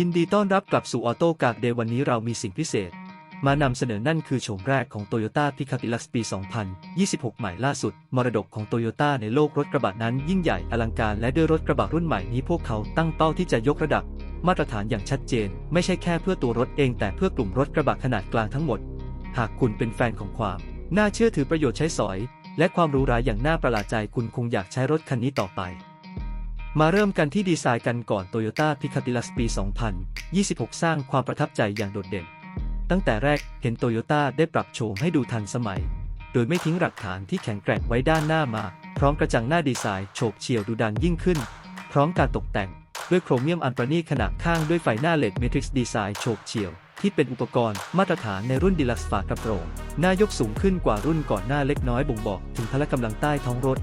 ยินดีต้อนรับกลับสู่ออโต้กากเดย์วันนี้เรามีสิ่งพิเศษ มานำเสนอนั่นคือโฉมแรกของ Toyota p i c a p Deluxe ปี 2026 ใหม่ล่าสุด มรดกของ Toyota ในโลกรถกระบะนั้นยิ่งใหญ่อลังการและด้วยรถกระบะรุ่นใหม่นี้พวกเขาตั้งเป้าที่จะยกระดับ มาตรฐานอย่างชัดเจน ไม่ใช่แค่เพื่อตัวรถเองแต่เพื่อกลุ่มรถกระบะขนาดกลางทั้งหมด หากคุณเป็นแฟนของความ น่าเชื่อถือประโยชน์ใช้สอย และความหรูหราอย่างน่าประหลาดใจคุณคงอยากใช้รถคันนี้ต่อไป มาเริ่มกันที่ดีไซน์กันก่อน Toyota p i c a p Deluxe ปี 2026 สร้างความประทับใจอย่างโดดเด่น ตั้งแต่แรกเห็น Toyota ได้ปรับโฉมให้ดูทันสมัย โดยไม่ทิ้งหลักฐานที่แข็งแกร่งไว้ด้านหน้ามา พร้อมกระจังหน้าดีไซน์โฉบเฉี่ยวดูดันยิ่งขึ้น พร้อมการตกแต่ง ด้วยโครเมียมอันประณีตขนาดข้างด้วยไฟหน้าเลดเมทริกซ์ดีไซน์โฉบเฉี่ยว ที่เป็นอุปกรณ์มาตรฐานในรุ่นดีลักซ์ฝากระโปรงหน้ายกสูงขึ้นกว่ารุ่นก่อนหน้าเล็กน้อยบ่งบอกถึงพละกำลังใต้ท้องรถ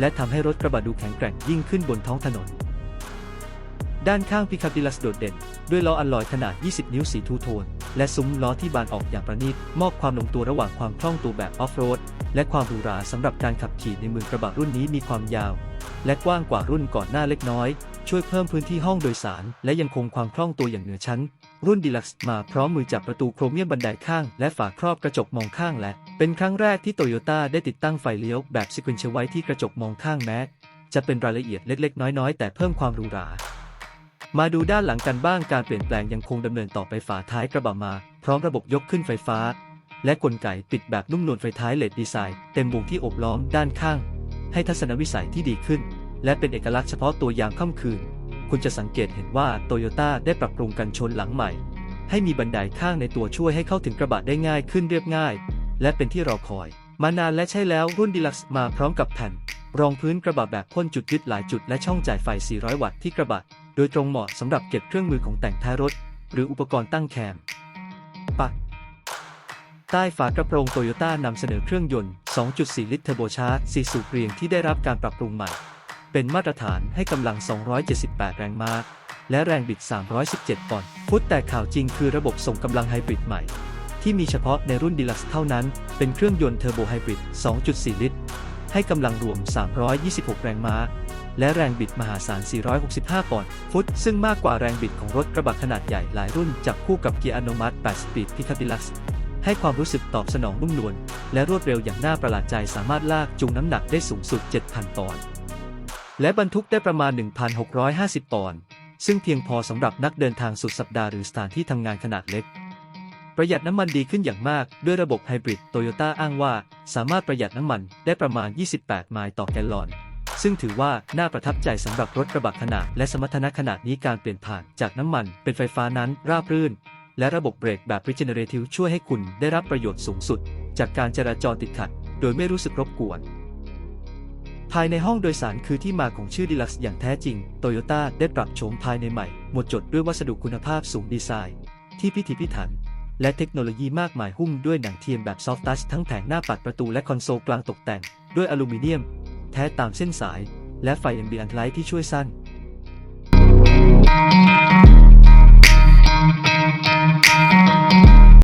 และทำให้รถกระบะดูแข็งแกร่งยิ่งขึ้นบนท้องถนน ด้านข้างพิคับดิลัสโดดเด่น ด้วยล้ออัลลอยขนาด 20 นิ้วสีทูโทน และซุ้มล้อที่บานออกอย่างประณีต มอบความลงตัวระหว่างความคล่องตัวแบบออฟโรด และความหรูหราสำหรับการขับขี่ในเมืองกระบะรุ่นนี้มีความยาว และกว้างกว่ารุ่นก่อนหน้าเล็กน้อย ช่วยเพิ่มพื้นที่ห้องโดยสาร และยังคงความคล่องตัวอย่างเหนือชั้น รุ่นดีลักซ์มาพร้อมมือจับประตูโครเมียมบันไดข้าง และฝาครอบกระจกมองข้างและ เป็นครั้งแรกที่โตโยต้าได้ติดตั้งไฟเลี้ยวแบบซีควนเชไว้ที่กระจกมองข้างแม้จะเป็นรายละเอียดเล็ก ๆ น้อย ๆ แต่เพิ่มความหรูหรามาดูด้านหลังกันบ้างการเปลี่ยนแปลงยังคงดำเนินต่อไปฝาท้ายกระบะมา พร้อมระบบยกขึ้นไฟฟ้า และกลไกปิดแบบนุ่มนวลไฟท้ายเลดดีไซน์เต็มวงที่อบล้อมด้านข้าง ให้ทัศนวิสัยที่ดีขึ้น และเป็นเอกลักษณ์เฉพาะตัวอย่ามค่ำคืน คุณจะสังเกตเห็นว่าโตโยต้าได้ปรับปรุงกันชนหลังใหม่ ให้มีบันไดข้างในตัวช่วยให้เข้าถึงกระบะได้ง่ายขึ้นเรียบง่าย และเป็นที่รอคอย มานานและใช่แล้วรุ่นดีลักซ์มาพร้อมกับแผ่น รองพื้นกระบะแบบพ่นจุดยึดหลายจุดและช่องจ่ายไฟ 400 วัตต์ที่กระบะ โดยตรงเหมาะสำหรับเก็บเครื่องมือของแต่งท้ายรถ หรืออุปกรณ์ตั้งแคมปะใต้ฝากระโปรงโตโยต้านำเสนอเครื่องยนต์ 2.4 ลิตรเทอร์โบชาร์จ4สูบเรียงที่ได้รับการปรับปรุงใหม่ เป็นมาตรฐานให้กำลัง 278 แรงม้า และแรงบิด 317 ปอนด์ฟุตแต่ข่าวจริงคือระบบส่งกำลังไฮบริดใหม่ ที่มีเฉพาะในรุ่นดีลักซ์เท่านั้น เป็นเครื่องยนต์เทอร์โบไฮบริด 2.4 ลิตร ให้กำลังรวม 326 แรงม้า และแรงบิดมหาศาล 465 ปอนด์ฟุต ซึ่งมากกว่าแรงบิดของรถกระบะขนาดใหญ่หลายรุ่นจับคู่กับเกียร์อัตโนมัติ 8 สปีดพิคาดิลักซ์ให้ความรู้สึกตอบสนองนุ่มนวลและรวดเร็วอย่างน่าประหลาดใจสามารถลากจูงน้ำหนักได้สูงสุด 7,000 ปอนด์ และบรรทุกได้ประมาณ 1,650ปอนด์ซึ่งเพียงพอสำหรับนักเดินทางสุดสัปดาห์หรือสถานที่ทำงานขนาดเล็ก ประหยัดน้ำมันดีขึ้นอย่างมากด้วยระบบไฮบริดโตโยต้าอ้างว่า สามารถประหยัดน้ำมันได้ประมาณ 28 ไมล์ต่อแกลลอน ซึ่งถือว่าน่าประทับใจสำหรับรถกระบะขนาดและสมรรถนะขนาดนี้การเปลี่ยนผ่านจากน้ำมันเป็นไฟฟ้านั้นราบรื่น และระบบเบรกแบบ Regenerative ช่วยให้คุณได้รับประโยชน์สูงสุด จากการจราจรติดขัด โดยไม่รู้สึกรบกวน ภายในห้องโดยสารคือที่มาของชื่อดีลักซ์อย่างแท้จริง โตโยต้าได้ปรับโฉมภายในใหม่ หมดจดด้วยวัสดุคุณภาพสูงดีไซน์ ที่พิถีพิถัน และเทคโนโลยีมากมายหุ้มด้วยหนังเทียมแบบซอฟต์ทัชทั้งแผงหน้าปัดประตูและคอนโซลกลางตกแต่ง ด้วยอลูมิเนียม แท้ตามเส้นสาย และไฟ ambient light ที่ช่วยสั้น